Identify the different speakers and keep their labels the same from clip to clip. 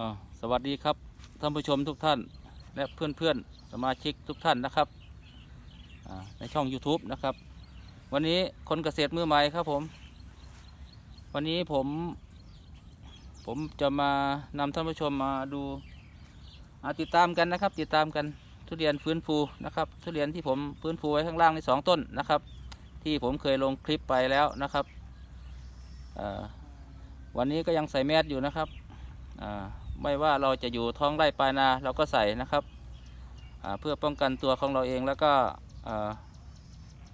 Speaker 1: อสวัสดีครับท่านผู้ชมทุกท่านและเพื่อนๆสมาชิกทุกท่านนะครับในช่อง YouTube นะครับ วันนี้คนเกษตรมือใหม่ครับผม วันนี้ผม ผมจะมานำท่านผู้ชมมาดูาติดตามกันนะครับ ติดตามกันทุเรียนฟื้นฟูนะครับ ทุเรียนที่ผมฟื้นฟูไว้ข้างล่างในสองต้นนะครับ ที่ผมเคยลงคลิปไปแล้วนะครับวันนี้ก็ยังใส่แมสอยู่นะครับอ่า ไม่ว่าเราจะอยู่ท้องไร่ปลายนาเราก็ใส่นะครับเพื่อป้องกันตัวของเราเองแล้วก็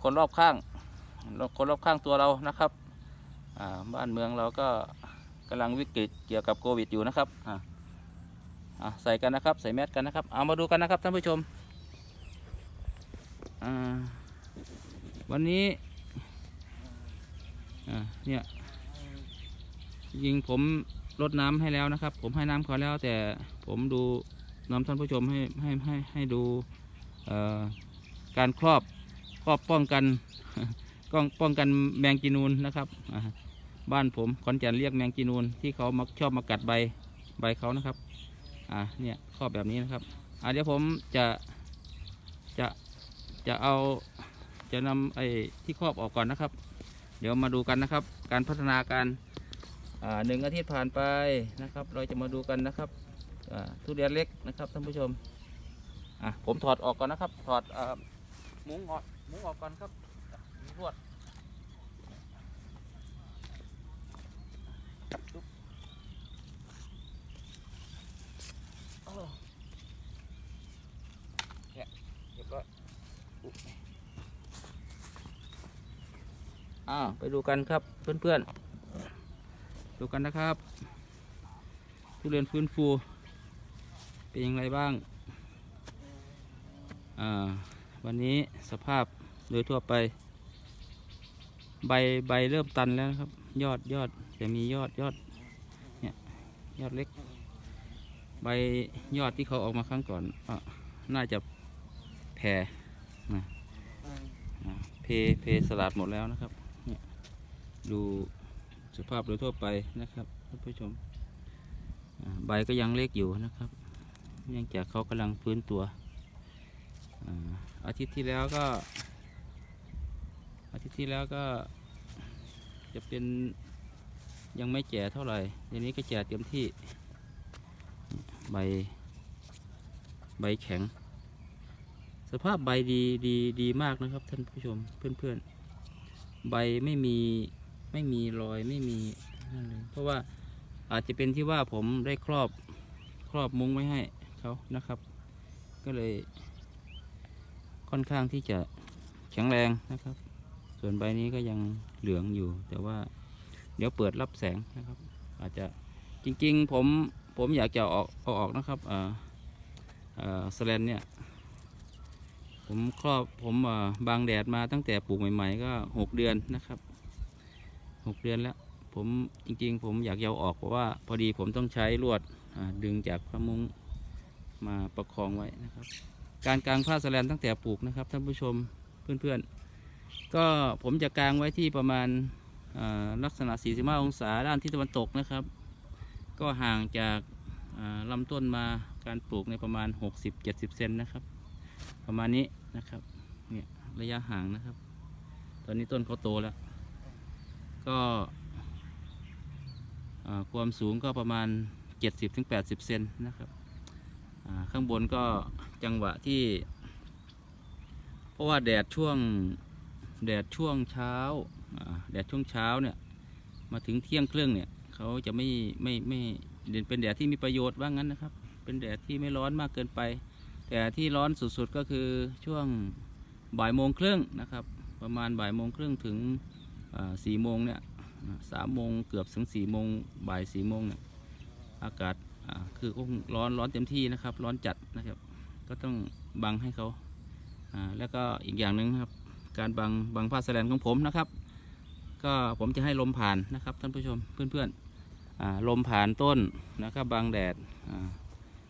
Speaker 1: คนรอบข้าง คนรอบข้างตัวเรานะครับบ้านเมืองเราก็กำลังวิกฤตเกี่ยวกับโควิดอยู่นะครับใส่กันนะครับ ใส่แมสกันนะครับ เอามาดูกันนะครับท่านผู้ชมวันนี้เนี่ยยิงผม รดน้ำให้แล้วนะครับ ผมให้น้ำเขาแล้ว แต่ผมดูนำท่านผู้ชมให้ให้ให้ให้ดูการครอบครอบป้องกันก้องป้องกันแมงจีนูนนะครับบ้านผมขอนแก่นเรียกแมงจีนูนที่เขามาชอบมากัดใบใบเขานะครับอ่าเนี่ยครอบแบบนี้นะครับอ่าเดี๋ยวผมจะจะจะเอาจะนำไอ้ที่ครอบออกก่อนนะครับ เดี๋ยวมาดูกันนะครับ การพัฒนาการ หนึ่งอาทิตย์ผ่านไปนะครับ เราจะมาดูกันนะครับทุเรียนเล็กนะครับท่านผู้ชมอะผมถอดออกก่อนนะครับ ถอดอมุ้งออกมุ้งออกก่อนครับอะมีลวดปึ๊บโอ้เนี่ยเรียบร้อยอุ๊ยอ่าไปดูกันครับเพื่อนๆ ดูกันนะครับ ทุเรียนฟื้นฟู เป็นยังไงบ้างอ่าวันนี้สภาพโดยทั่วไป ใบใบเริ่มตันแล้วครับ ยอดยอดจะมียอดยอดเนี่ยยอดเล็ก ใบยอดที่เขาออกมาครั้งก่อนอน่าจะแผ่นะเพเพสลัดหมดแล้วนะครับ เนี่ยดู สภาพโดยทั่วไปนะครับท่านผู้ชมใบก็ยังเล็กอยู่นะครับ เนื่องจากเขากำลังฟื้นตัว อาทิตย์ที่แล้วก็ อาทิตย์ที่แล้วก็จะเป็นยังไม่แก่เท่าไหร่เดี๋ยวนี้ก็แก่เต็มที่ใบใบแข็ง สภาพใบดีดีดีมากนะครับท่านผู้ชมเพื่อนๆ ใบไม่มี ไม่มีรอยไม่มีเพราะว่าอาจจะเป็นที่ว่าผมได้ครอบครอบมุ้งไว้ให้เขานะครับ ก็เลย ค่อนข้างที่จะแข็งแรงนะครับ ส่วนใบนี้ก็ยังเหลืองอยู่ แต่ว่าเดี๋ยวเปิดรับแสงนะครับ อาจจะจริงๆ ผมผมอยากจะเอาอกเอาออกนะครับอ่าอ่าสแลนเนี่ยผมครอบผมอ่าบางแดดมาตั้งแต่ปลูกใหม่ ๆ ก็หกเดือนนะครับ หกเดือนแล้ว ผมจริงๆ ผมอยากจะเอาออกเพราะว่าพอดีผมต้องใช้ลวดดึงจากพระมุงมาประคองไว้นะครับ การกางผ้าสแลนตั้งแต่ปลูกนะครับท่านผู้ชมเพื่อนๆ ก็ผมจะกางไว้ที่ประมาณลักษณะ 45 องศาด้านทิศตะวันตกนะครับ ก็ห่างจากลำต้นมาการปลูกในประมาณ 60-70 เซนนะครับ ประมาณนี้นะครับเนี่ยระยะห่างนะครับ ตอนนี้ต้นเขาโตแล้ว ก็ความสูงก็ประมาณ 70-80 เซนนะครับข้างบนก็จังหวะที่ เพราะว่าแดดช่วงแดดช่วงเช้าแดดช่วงเช้าเนี่ยมาถึงเที่ยงครึ่งเนี่ยเขาจะไม่ไม่ไม่เด่นเป็นแดดที่มีประโยชน์ว่างั้นนะครับ เป็นแดดที่ไม่ร้อนมากเกินไป แต่ที่ร้อนสุดๆก็คือช่วงบ่ายโมงครึ่งนะครับ ประมาณบ่ายโมงครึ่งถึง สี่โมงเนี่ยสามโมงเกือบถึงสี่โมงบ่ายสี่โมงเนี่ยอากาศคือคงร้อนร้อนเต็มที่นะครับ ร้อนจัดนะครับ ก็ต้องบังให้เขาแล้วก็อีกอย่างหนึ่งครับ การบังบังผ้าแสแลนของผมนะครับ ก็ผมจะให้ลมผ่านนะครับท่านผู้ชมเพื่อนๆลมผ่านต้นนะครับบังแดด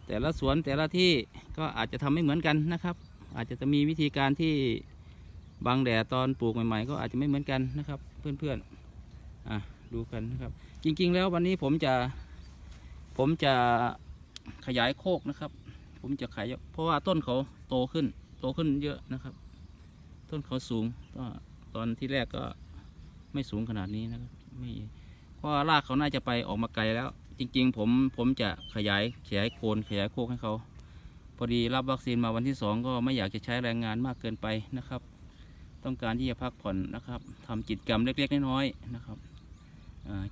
Speaker 1: แต่ละสวนแต่ละที่ก็อาจจะทำไม่เหมือนกันนะครับ อาจจะมีวิธีการที่ บังแดดตอนปลูกใหม่ๆ ก็อาจจะไม่เหมือนกันนะครับ เพื่อนๆอะดูกันนะครับ จริงๆแล้ววันนี้ผมจะ ผมจะขยายโคกนะครับ ผมจะขยายเพราะว่าต้นเขาโตขึ้น โตขึ้นเยอะนะครับ ต้นเขาสูงก็ตอนที่แรกก็ไม่สูงขนาดนี้นะครับไม่เพราะรากเขาน่าจะไปออกมาไกลแล้ว จริง ๆ ผมผมจะขยายขยายโคนขยายโคกให้เขาพอดีรับวัคซีนมาวันที่สองก็ไม่อยากจะใช้แรงงานมากเกินไปนะครับ ต้องการที่จะพักผ่อนนะครับทำกิจกรรมเล็กๆน้อยๆนะครับ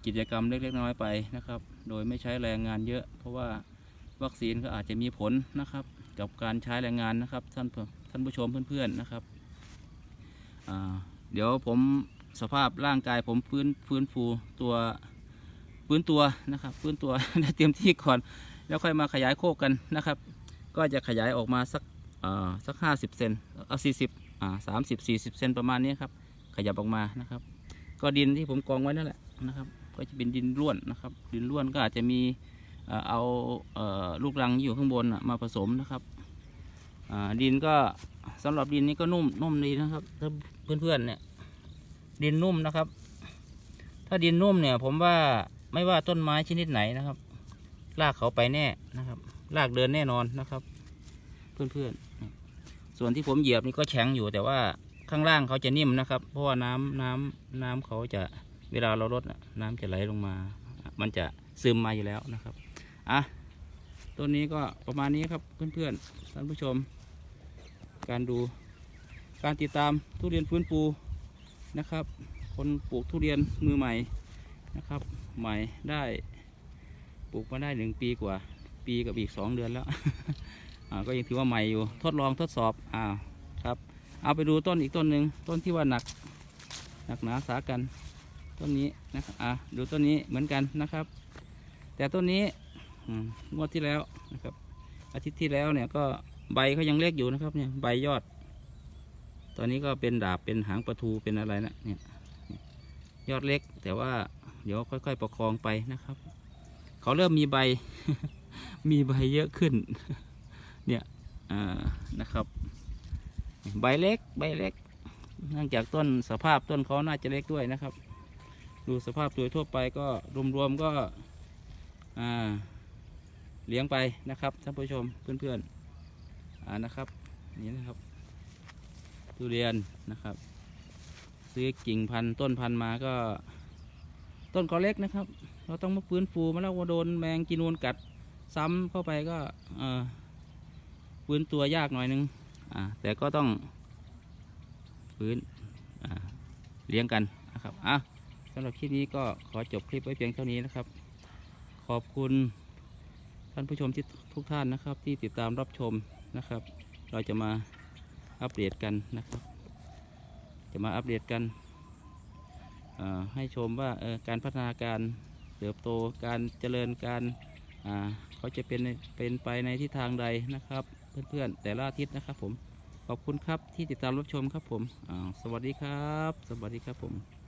Speaker 1: กิจกรรมเล็กๆน้อยๆไปนะครับ โดยไม่ใช้แรงงานเยอะ เพราะว่าวัคซีนก็อาจจะมีผลนะครับ กับการใช้แรงงานนะครับท่านผู้ท่านผู้ชมเพื่อนๆนะครับเดี๋ยวผมสภาพร่างกายผมฟื้นฟื้นฟูตัวฟื้นตัวนะครับฟื้นตัวได้เตรียมที่ก่อน แล้วค่อยมาขยายโคกกันนะครับ ก็จะขยายออกมาสักสักห้าสิบเซนเอาสี่สิบ อ่าสามสิบสี่สิบเซนประมาณนี้ครับ ขยับออกมานะครับ ก็ดินที่ผมกองไว้นั่นแหละนะครับ ก็จะเป็นดินร่วนนะครับ ดินร่วนก็อาจจะมีเอาลูกรังที่อยู่ข้างบนมาผสมนะครับดินก็สำหรับดินนี้ก็นุ่มนุ่มดีนะครับถ้าเพื่อนๆเนี่ยดินนุ่มนะครับ ถ้าดินนุ่มเนี่ยผมว่าไม่ว่าต้นไม้ชนิดไหนนะครับรากเขาไปแน่นะครับรากเดินแน่นอนนะครับ เพื่อนๆ ส่วนที่ผมเหยียบนี่ก็แข็งอยู่แต่ว่าข้างล่างเขาจะนิ่มนะครับ เพราะว่าน้ำน้ำน้ำเขาจะเวลาเราลดน่ะน้ำจะไหลลงมา มันจะซึมมาอยู่แล้วนะครับอะต้นนี้ก็ประมาณนี้ครับเพื่อนๆท่านผู้ชม การดูการติดตามทุเรียนฟื้นฟูนะครับ คนปลูกทุเรียนมือใหม่นะครับ ใหม่ได้ปลูกมาได้หนึ่งปีกว่า ปีกับอีกสองเดือนแล้ว ก็ยังถือว่าใหม่อยู่ทดลองทดสอบอ่าครับเอาไปดูต้นอีกต้นหนึ่งต้นที่ว่าหนักหนักหนาสากันต้นนี้นะครับอ่าดูต้นนี้เหมือนกันนะครับ แต่ต้นนี้อืมงวดที่แล้วนะครับ อาทิตย์ที่แล้วเนี่ยก็ใบเขายังเล็กอยู่นะครับเนี่ยใบยอด ตอนนี้ก็เป็นดาบเป็นหางประทูเป็นอะไรนะเนี่ยยอดเล็กแต่ว่าเดี๋ยวค่อย ๆ ประคองไปนะครับ เขาเริ่มมีใบ มีใบเยอะขึ้น เนี่ยนะครับใบเล็กใบเล็กเนื่องจากต้นสภาพต้นเขาน่าจะเล็กด้วยนะครับ ดูสภาพโดยทั่วไปก็รวมๆก็เลี้ยงไปนะครับท่านผู้ชมเพื่อนๆนะครับนี่นะครับทุเรียนนะครับ ซื้อกิ่งพันธุ์ต้นพันธุ์มาก็ ต้นก็เล็กนะครับ เราต้องมาฟื้นฟูมาแล้วว่าโดนแมงกินนูนกัด ซ้ำเข้าไปก็เออ ฟื้นตัวยากหน่อยนึงอ่าแต่ก็ต้องฟื้นอ่าเลี้ยงกันนะครับอะสำหรับคลิปนี้ก็ขอจบคลิปไว้เพียงเท่านี้นะครับ ขอบคุณท่านผู้ชมที่ทุกท่านนะครับ ที่ติดตามรับชมนะครับ เราจะมาอัปเดตกันนะครับ จะมาอัปเดตกันอ่าให้ชมว่าการพัฒนาการเติบโตการเจริญการอ่าเขาจะเป็นเป็นไปในทิศทางใดนะครับ เพื่อนๆแต่ละอาทิตย์นะครับผมขอบคุณครับที่ติดตามรับชมครับผมสวัสดีครับ สวัสดีครับผม